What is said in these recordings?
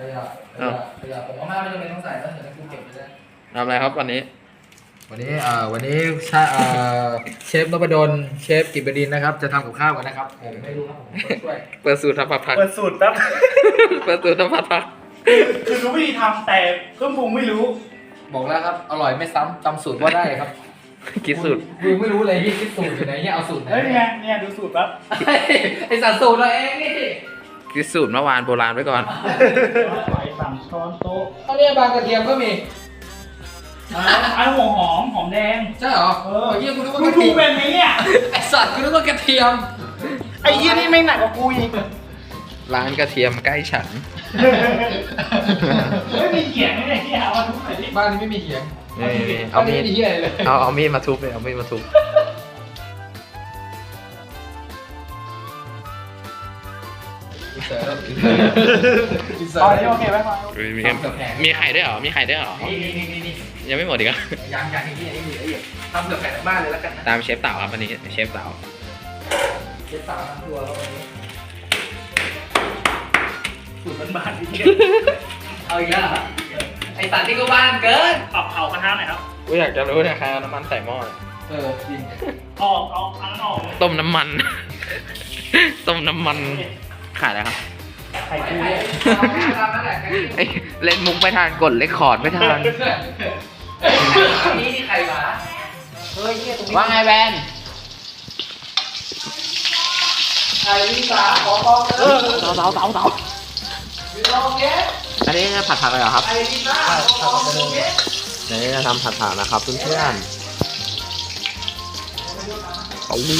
ขยะขยะขยะผมเอามาไม่จำเป็นต้องใส่แล้วเดี๋ยวให้กูเก็บไปได้ทำอะไรครับวันนี้ วันนี้เอ่อวันนี้ชาเอ่อเชฟนพดลเชฟกิบดินนะครับ จะทำกับข้าวกันนะครับผมไม่รู้ครับผมคนช่วยเปิดสูตรทำผัดผัก เปิ ดสูตรแป๊บ เปิดสูตรทำผัดผัก คือรู้วิธีทำแต่เครื่องปรุงไม่รู้บอกแล้วครับอร่อยไม่ซ้ำจำสูตรว่าได้ครับคิดสูตร กูไม่รู้เลยที่คิดสูตรอยู่ไหนเนี่ยเอาสูตรไหนเฮ้ยเนี่ยเนี่ยดูสูตรแป๊บเฮ้ยไอสัตว์สูตรเราเองนี่ คิดสูตรเมื่อวานโบราณไว้ก่อน ใส่สามช้อนโต๊ะตอนนี้บางกระเทียมก็มี อันหัวหอมหอมแดง ใช่เหรอเออเฮียกูนึกว่ามึกงระถูเทียกมเป็นไหมเนี่ยไอสัตว์กูนึกว่ากระเทียม ไอ้ยี่นี่ไม่หนักกว่ากูอีกร้านกระเทียมใกล้ฉัน ไม่มีเขียงไม่ได้ที่หาว่าทุกคนที่บ้านนี้ไม่มีเขียง นี่บ้าเอานนี้มีดไม่มีเฮียอะไรเลย เอาเอามีดมาทุบเลยเอามีดมาทุบ ตแล้วอินเสิตร์อนตนี้โอเคไหมครับมีมีไข่ด้วยเหรอ มีไข่ด้วยเหรอ นี่นี่นี่นี่ยังไม่หมดอีกเหรอยังยังนี่นี่นี่นี่ทำเกือบแผ่นบ้านเลยแล้วกันนะตามเชฟเต่าครับวันนี้เชฟเต่าเชฟสาวทำตัวเราวันนี้สูตรบ้านๆที่เอาอีกแล้วเหรอไอสัตว์นี่ก็บ้านเกินปรับเผากระทะหน่อยครับกูอยากจะรู้เนี่ยใครเอาน้ำมันใส่หม้อเออจริงออกเอาอันนั้นออกเลยต้มน้ำมัน ต้มน้ำมันขายอะไรครับ ไข่ไอ้กูกูเนี่เนี่ยยตามนั้นแหละเอ้ยเล่นมุกไม่ทันกดเลคคอร์ดไม่ทันนี่นี่ใครมาเฮ้ยเนี่ยตรงนี้ว่าไงแวนใครนี่สาขอบอกเลยเต่าเต่าเต่าเต่าอยู่ตรงเนี้ยอันนี้ผัดผักเลยเหรอครับใครนี่สาขอบอกเลยอันนี้จะทำผัดผักนะครับเพื่อนๆโอ้โห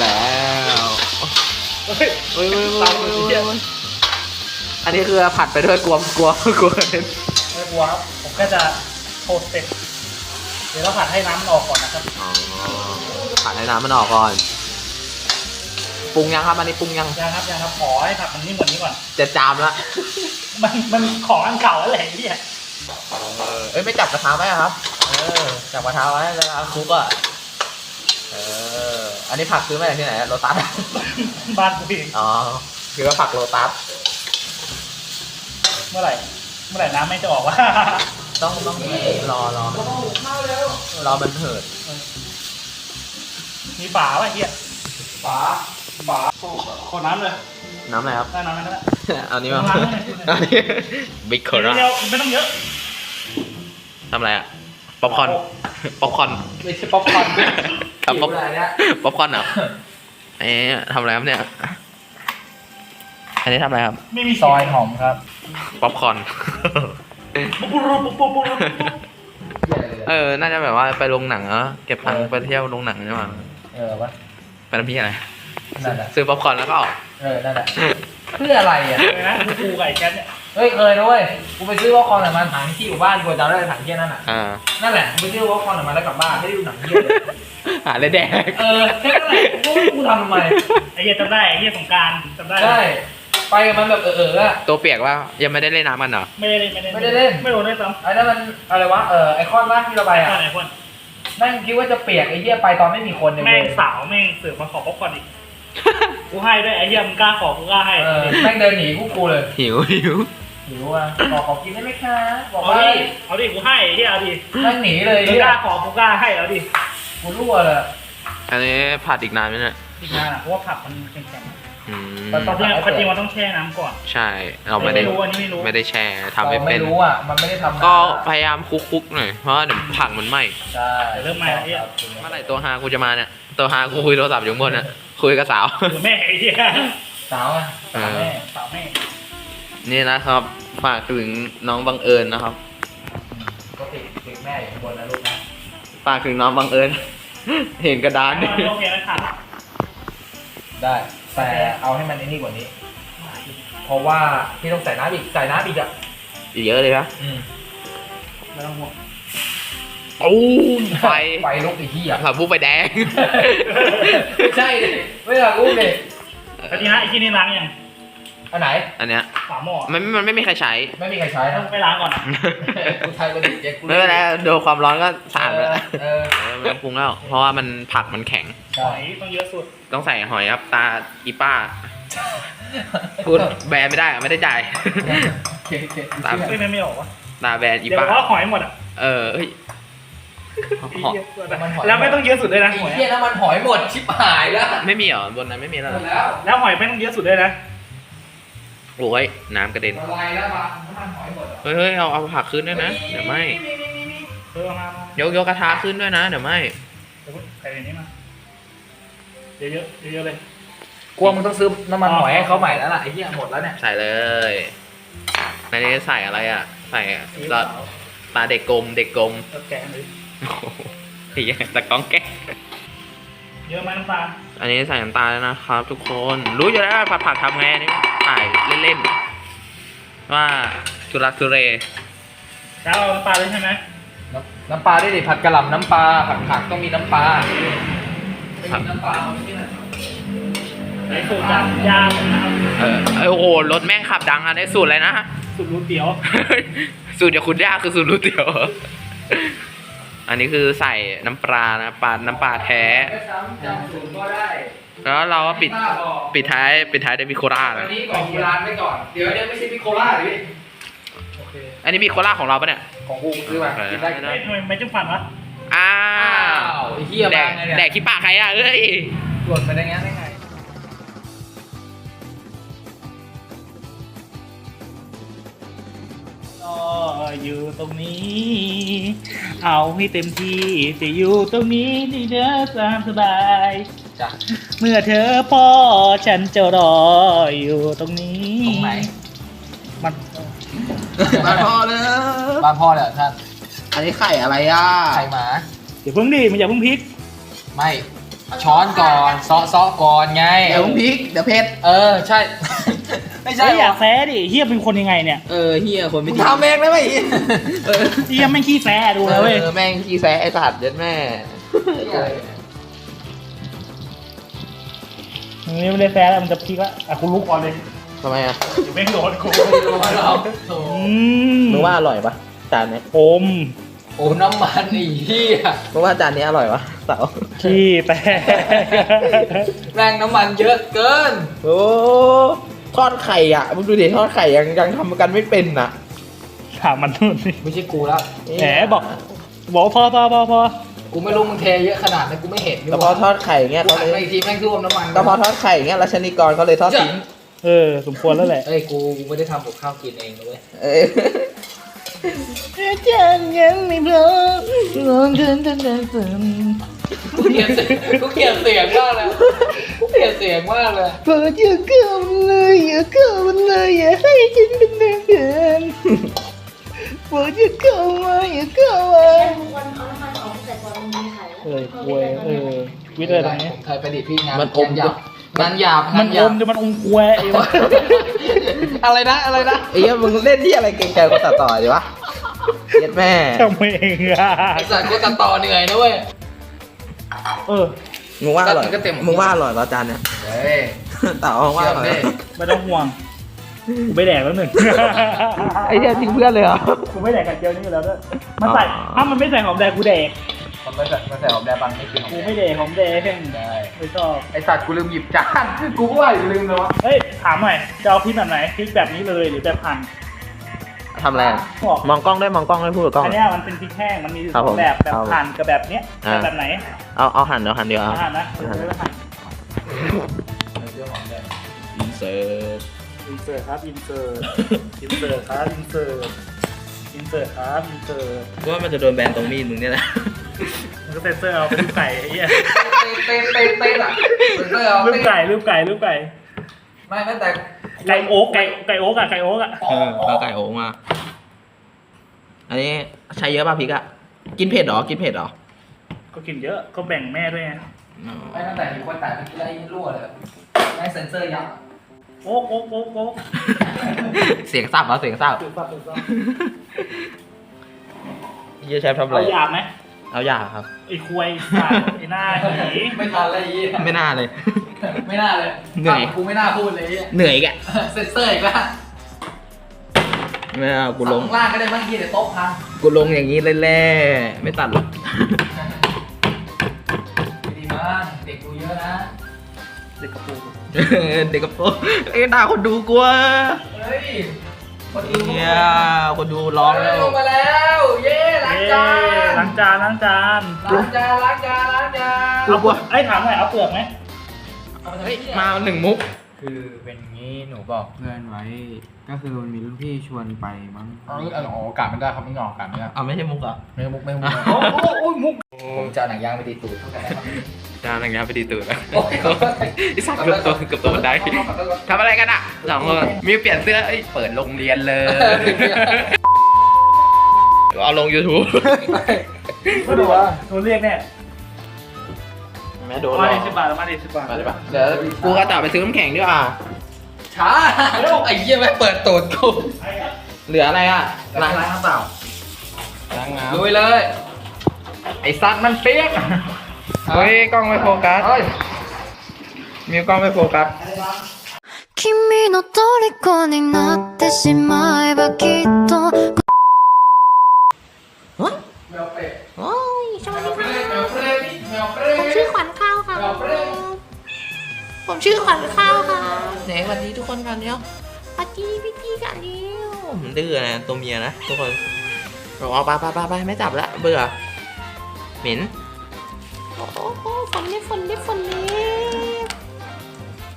แล้ว เฮ้ยเฮ้ยเฮ้ยเฮ้ยเฮ้ยอันนี้คือผัดไปด้วยกลัวกลัวกลัวเล่นไม่กลัวครับผมก็จะโทสเสร็จเดี๋ยวเราผัดให้น้ำมันออกก่อนนะครับอ๋อผัดให้น้ำมันออกก่อนปรุงยังครับอันนี้ปรุงยังยังครับยังครับขอให้ผัดมันนิ่มกว่านี้ก่อนจะจามละมันมันของอันเก่าแล้วแหละเนี่ยเอ้ยไม่จับกระทะไว้อะครับ เออจับกระทะไว้เวลาคลุกอะเออ อันนี้ผักซื้อมาจากที่ไหนโลตัสบ้านกูเองอ๋อคือว่าผักโลตัส เมื่อไหร่ เมื่อไหร่น้ำไม่จะออกวะ ต้องต้องรอรอรอมันเถิดมีฝาป่ะไอ้เฮียฝาฝาขอขอน้ำเลยน้ำอะไรครับ ได้น้ำแล้วนะเอานี้มาล้างให้หน่อยอันนี้บิ๊กโคเดี๋ยวราเดี๋ยวไม่ต้องเยอะ ทำอะไรอะ ป๊อปคอร์น ป๊อปคอร์น ไม่ใช่ป๊อปคอร์น ครับป๊อปอะไรเนี่ยป๊อปคอร์นเหรอเอ๊ะทำอะไรครับเนี่ย อันนี้ทำอะไรครับ ไม่มีซอยหอมครับ ป๊อปคอร์นปุ๊บปุ๊บปุ๊บปุ๊บปุ๊บปุ๊บปุ๊บเออ น่าจะแบบว่าไปโรงหนังอะเก็บตังค์ไปเที่ยวโรงหนังใช่ไหมเออวะไปทำพี่อะไรนั่นแหละซื้อป๊อปคอร์นแล้วก็ออก เออ นั่นแหละ เพื่ออะไรอะเลยนะกูกับไอ้แคทเนี่ย เฮ้ยเคยนะเว้ยกูไปซื้อวอลคอนหนังมันถังที่อยู่บ้านกูจำได้เลยถังเที่ยนั่นอะอ่า นั่นแหละกูไปซื้อวอลคอนหนังมันแล้วกลับบ้านไม่ได้ดูหนังเที่ยเลยหาเลยแดกเออแค่นั้นแหละกูไม่รู้กูทำทำไมไอ้เฮียจำได้ไอ้เฮียสงกรารจำได้ ใช่ไปกับมันแบบเออเอออะ ตัวเปียกว่ายังไม่ได้เล่นน้ำมันเหรอ ไม่ได้เล่นไม่ได้ไม่ได้เล่น ไม่โดนด้วยซ้ไอ้นั่นมันอะไรวะเออไอคอนว่าที่เราไปำอะอะไรคนแม่งคิดว่าจะเปียกไอ้เหี้ยไปตอนไม่มีคนเนี่ยแม่งเว้ยสาวแม่งเสือกมาขอป๊อปคอร์นอีก กูให้ด้วยไอ้เฮียมึงกล้าขอกูกล้าให้ เออแม่งเดินหนีกูกูเลย หิวหิว หิวอะขอขอกินได้ไหมคะบอกเอาว่าดิเอาดิกูให้ไอ้เฮียเอาดิแม่งหนีเลยมึงเหี้กยล้าขอกูกล้าให้เอาดิกูรั่วเลยอันนี้ผัดอีกนานไหมเนี่ยอีกนานอะเพราะว่าผักมันแข็งอืมมันๆต้จองริงๆจริงๆมันต้องแช่น้ำก่อน ใช่ เราไม่ได้ไม่รู้อันนี้ไม่รู้ ไม่ได้แช่ทำไม่เราเป็ไม่นรู้อะมันไม่ได้ทำนานก็พยายามคลุกๆหน่อย เพราะว่าเดี๋ยวผักมันไหม้ใช่เดี๋ยวเริ่มมาแล้วเหี้ยเมื่อไหร่ตัวฮากูจะมาเนี่ย ตัวฮากูคุยโทรศัพท์อยู่ข้างบนน่ะคุยกับสาว หรือแม่ไอ้เฮียสาวอะเออแม่สาวแม่ นี่นะครับ ฝากถึงน้องบังเอิญนะครับ ก็ติดติดแม่อยู่ข้างบนนะลูกนะฝากถึงน้องบังเอิญ เห็นกระดานดิโอเคแล้วค่ะได้ แต่เอาให้มันไอ้นี่กว่านี้ เพราะว่าพี่ต้องใส่น้ำอีกใส่น้ำอีกอะอีกเยอะเลยครับอืมไม่ต้องห่วงปูมไฟไฟลุกไอ้ที่อะผักบุ้ไฟแดง ไม่ใช่ดิไม่อยากรู้ดิกะทินะไอ้ที่นี่ล้างยังอันไหน อันเนี้ย ฝาหม้อมันมันไม่มีใครใช้ ไม่มีใครใช้ต้อนะงไปล้างก่อนอะกูไทยประดิษฐ์เจ๊กูไม่เป็นไรโดนความร้อนก็สะอาดแล้วเออเออไม่ต้องปรุงแล้ว เพราะว่ามันผักมันแข็งหอยต้องเยอะสุดต้องใส่หอยครับตาอีป้า พูดแบนไม่ได้อะไม่ได้จ่ายโอเคโอเคตาม เฮ้ยไม่ไม่ออกวะตาแบนอีเดี๋ยวบป้าอกว่าหอยหมดอะเออเฮ้ยหอแล้วไม่ต้องเยอะสุดด้วยนะหอยเฮียน้ำมันหอยหมดชิบหายแล้วไม่มีเหรอ บนนั้นไม่มีแล้วหมเหรอดแล้วแล้วหอยไม่ต้องเยอะสุดด้วยนะ โอ้ยน้ำกระเด็นละลายแล้วปะน้ำมันหอยหมดเหรอเฮ้ยเฮ้ยเอาเอาผักขึ้นด้วยนะเดี๋ยวไม่เออมายกยกกระทะขึ้นด้วยนะเดี๋ยวไม่เดี๋ยวใส่ในนี้มาเยอะเยอะๆเยอะๆเลย กลัวมึงต้องซื้อน้ำมันหอยให้เขาใหม่แล้วล่ะไอ้เหี้ยหมดแล้วเนี่ยใส่เลยในนี้ใส่อะไรอะ ใส่ตาตาเด็กกลมเด็กกลมเออแกะเลยโอ้โหไอ้เหี้ยตะกล้องแกะเยอะไหมน้ำตาล อันนี้ใส่น้ำตาลแล้วนะครับทุกคนรู้อยู่แล้วว่าผัดผัดทำไงอันนี่ ถ่ายเล่นๆว่าสุรักสุเรแล้วเอาน้ำตาลเลยใช่ไหมน้ำน้ำปลาด้วยดิผัดกะหล่ำน้ำปลาผัดผักต้องมีน้ำปลาไม่มีน้ำปลาเอาไม่ได้ไอ้สูตรจากยางนะครับเออเอยโอ้โหรถแม่งขับดังอะได้สูตรอะไรนะ สูตรรูเตี๋ยวสูตรเดี๋ยวคุณย่าคือสูตรรู้เตี๋ยวเหรออันนี้คือใส่น้ำปลานะปลาน้ำปลาแท้ไม่ซ้ำจำสูตรก็ได้ แล้วเราก็ปิดป้าบอกปิดท้ายปิดท้ายด้วยมิโคล่าอันะนนี้ของโบราณไว้ก่อน เดี๋ยวเนี้ไม่ใช่พิโคล่าหรือโอเค อันนี้มิโคล่าของเราปะเนี่ย ของกูซื้อมากินได้เออเฮ้ยทำไมไม่จุ่มฟันวะอ้าอ้าววไอ้เหี้ยแดมากไงเนี่ยแดกขี้ปากใครอะเอ้ยหล่นไปได้งั้นได้ไงก็อยู่ตรงนี้ เอาให้เต็มที่จะอยู่ตรงนี้ที่เธอตามสบาย จ้ะ เมื่อเธอพ่อฉันจะรออยู่ตรงนี้ ตรงไหนมันมาพอเลยบ้านพ่อเลยเหรอท่านอันนี้ไข่อะไรอะไข่หมา เดี๋ยวเพิ่งดิมันอย่าเพิ่งพลิก ไม่ช้อนก่อนซอซอก่อนไง เดี๋ยวพริกเดี๋ยวเผ็ดเออใช่ ไม่ใช่เฮ้ยอย่าหรอแซะดิเฮียเป็นคนยังไงเนี่ยเออเฮียคนไม่มึงทำเองได้ไหมเออเฮียไม่งขี้แซะดูนะเว้ย เออแม่งขี้แซะไอ้สัตว์เย็ดแม่ มึงไม่ได้แซะแล้วมันจะพลิกละอะคุณลุกก่อนเลยทำไมอะเดี๋ยวแม่งโดนกูโอ้อืมมึงว่าอร่อยปะจานเนี้ยอมโหน้ำมันไอ้เหี้ยมึงว่าจานนี้อร่อยปะเต๋าขี้แตกแรงน้ำมันเยอะเกิน โอ้ทอดไข่อะมึงดูดิทอดไข่ยังยังทำกันไม่เป็นอะถามมันนู่นดิไม่ใช่กูแล้วแหมบอกบอกพอพอพอพอ กูไม่รู้มึงเทเยอะขนาดนั้นกูไม่เห็นกระเพาะทอดไข่เงี้ยกูเขาหันเลยไปอีกทีแม่งท่วมน้ำมันกระเพาะทอดไข่เงี้ยรัชนีกรเขาเลยทอดทิ้งเออ สมควรแล้วแหละ เอ้ยกูไม่ได้ทำกับข้าวกินเองนะเว้ยเอ้ยจันยังไม่พร้อมลองเดินเดินเดินเดินกูเกลียดเสียงกูเกลียดเสียงมากเลยกูเกลียดเสียงมากเลยเปิดอย่าเข้ามันเลยอย่าเข้ามันเลยอย่าให้ฉันเป็นเดินเดินเปิดอย่าเข้ามาอย่าเข้ามาวันเอาน้ำมัน ออกตั้งแต่ก่อนมันมีไข่เออควยเออวิทย์อะไรตรงนี้ ผมไทยประดิษฐ์พี่งานมันอมหยาบงานหยาบมังานนหอยาบมจะมันอมควยไอ้วะอะไรนะอะไรนะไอ้เหี้ยมึงเล่นที่อะไรเก่งใจคนตัดต่อดีวะเย็ดแม่ ทำเองอะไอสัตว์กูตัดต่อเหนื่อยนะเว้ย เออมึงว่าอร่อยก็เต็ม มึงว่าอร่อยเหรอจานเนี้ยเฮ้ยเต๋ามึงว่าอร่อยเหรอไม่ต้องห่วงกูไม่แดกแล้วหนึ่งไอ้เหี้ยทิ้งเพื่อนเลยเหรอ กูไม่แดกกันเจียวนี่อยู่แล้วด้วยมันใส่ถ้ามันไม่ใส่หอมแดงกูแดก มันไม่ใส่มันใส่หอมแดงปังไม่กินหอมกูแดงไม่แดกหอมแดงได้ไม่ชอบ ไอสัตว์กูลืมหยิบจานกูก็ว่าอยู่ลืมเลยวะเฮ้ย ถามหน่อย จะเอาพริกแบบไหนพริกแบบนี้เลยหรือแบบหั่นทำอะไรอะบอกมองกล้องได้มองกล้องได้พูดกับกล้อง อันเนี้ยมันเป็นพริกแห้ง มันมีครับสผอมงแบบแบบครับหั่นกับแบบเนี้ยอ่า แบบไหนเอาเอาหั่นเดี๋ยวหั่นเดี๋ยวเอาหั่นนะเดี๋ยวไม่ได้หั่นอินเสิร์ตอินเสิร์ตครับอินเสิร์ตอินเสิร์ตครับอินเสิร์ตอินเสิร์ตครับอินเสิร์ต ว่ามันจะโดนแบนตรงมีดมึงเนี่ยแหละ มันก็เซนเซอร์เอาเป็นรูปไก่ไอ้เหี้ยเต้นเต้นเต้นอะเต้นเอารูปไก่รูปไก่รูปไก่ ไม่แม้แต่ไก่โอ๊กไก่ไก่โอ๊กอะไก่โอ๊กอะเออเอาไก่โอ่งมา อันนี้ใช้เยอะป่ะพริกอะกินเผ็ดเหรอ กินเผ็ดเหรอก็กินเยอะก็แบ่งแม่ด้วยไงไม่ตั้งแต่มีคนแต่เมื่อกี้ไอ้รั่วเลยแม่งเซ็นเซอร์ยับโอ๊กโอ๊กโอ๊กโอ๊กเสียงสับเหรอเสียงสับถูกป่ะถูกป่ะเยี่ยแชฟทำอะไรเอาหยาบไหม เอาหยาครับ ไอ้ควยสัตว์ไอ้หน้าหีไม่ทันเลยยี่ไม่น่าเลย ไม่น่าเลยเหนื่อย กูไม่น่าพูดเลยยี่เหนื่อยอีกอะเซ็นเซอร์อีกแล้วไม่เอากูลง ข้างล่างก็ได้บ้างยี่เดี๋ยวโต๊ะพังกูลงอย่างนี้เลยแหละไม่ตัดหรอกดีมากเด็กกูเยอะนะเด็กกระโปรงเด็กกับโปเอ้ยด่าคนดูกลัวเฮ้ยคนดูเนี่ยคนดูร้องแล้วลงมาแล้ว เย้ล้างจาน ล้างจานล้างจานล้างจานล้างจานล้างจานเอาเปลือกไอ้ยถามหน่อยเอาเปลือกไหมเฮ้ยมาหนึ่งมุก คือเป็นงี้หนูบอกเพื่อนไว้ ก็คือมันมีรุ่นพี่ชวนไปมั้งเอาเอาเอาโอกาสมันได้ครับไม่งอกโอกาสไม่ได้อะไม่ใช่มุกเหรอะไม่มุกไม่มุกโอ้โหโอ้ยมุกผมจะเอาหนังยางไปตีตูดเท่ากันนะครับจานหนึ่งยาไปดีตื่นแล้วโอ้ยไอ้สัตว์เกือบตัวเกือบตัวบันไดทำอะไรกันอะสองคนมิวเปลี่ยนเสื้อเอ้ยเปิดโรงเรียนเลย เอาลง YouTube ไม่ดูว่าโดนเรียกแน่ แม่โดนหร มา อ ดิสิบบาทมาดิสิบบาท มาดิปะเดี๋ยวกูกระต่ายไปซื้อน้ำแข็งดีกว่า ช้าไอ้เหี้ยไม่เปิดตูดกู เหลืออะไรอ่ะล้างล้างน้ำเปล่าล้างน้ำ ลุยเลย ไอ้สัตว์มันเปียกเฮ้ยกล้องไม่โฟกัส เฮ้ย มิวกล้องไม่โฟกัส 君の虜になってしまえばきっ とแมวเป็ดโอ้ยสวัสดีแมค่ะวเปรตแมวเปรผมตชื่อขวัญข้าวค่ะแมวเปรตผมชื่อขวัญข้าวค่ะไหนสวัสดีทุกคนกันเนี้ยปาจีพี่จีกันเร็วผมดื้อนะตัวเมียนะทุกคนบอกเอาไปไปไปไปไม่จับละเบื่อเหม็นโอ้โหฝนเล็บฝนเล็บฝนเล็บ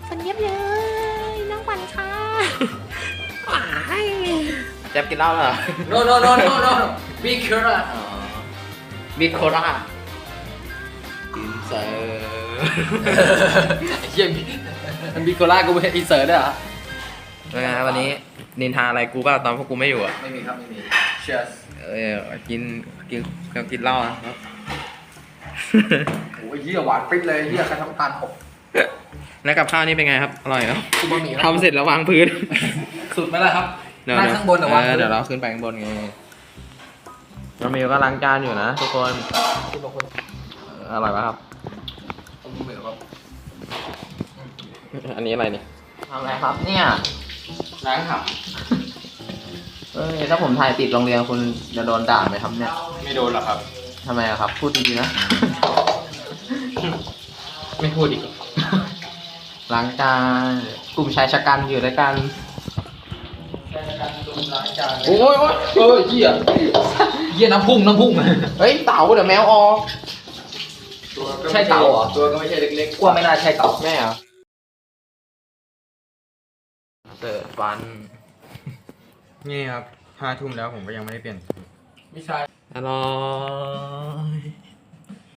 ฝนเล็บเลยน้องขวัญค่ะว้ายแจ๊บกินเหล้าแล้วเหรอโนโนโนโนโน บิ๊กเคอร์บิ๊กโครากินเซอร์ไอ้เหี้ยมันบิ๊กโคล่ากูเป็นอินเสิร์ตด้วยเหรอเป็นไงวันนี้นินทาอะไรกูเปล่าตอนพวกกูไม่อยู่อะ ไม่มีครับไม่มี Cheers เออกินกินกินเหล้านะครับโอ้ยเหี้ยหวานปิ๊ดเลยเหี้ยใครทำตาลหกแล้วกับข้าวนี่เป็นไงครับ อร่อยเหรอกูบะหมี่ครับทำเสร็จแล้ววางพื้น สุดไหมล่ะครับเดี๋ยวนั่งข้างบนเหรอวะเออเดี๋ยวเราขึ้นไปข้างบนไงน้ องมิวก็ล้างจานอยู่นะทุกคนคุณบอกคนอร่อยปะครับ ผมเหมือนแบบอันนี้อะไรเนี่ยทำอะไรครับเนี่ยล้างหับเอ้ยถ้าผมถ่ายติดโรงเรียนคุณจะโดนด่าไหมครับเนี่ยไม่โดนหรอกครับ ทำไมอะครับพูดดีๆนะ ไม่พูดอีกล้างจานกลุ่มชายชะกันอยู่ด้วยกัน โอ้ยโอ้ยโอ้ยเหี้ยเหี้ยน้ำพุ่งน้ำพุ่ง เฮ้ยเต่าเดี๋ยวแมวออกใช่เต่าเหรอ ตัวก็ไม่ใช่เล็กๆกว่าไม่น่าใช่เต่าแม่เหรอเสิร์ฟฟัน นี่ครับห้าทุ่มแล้วผมก็ยังไม่ได้เปลี่ยน ไม่ใช่ อร่อย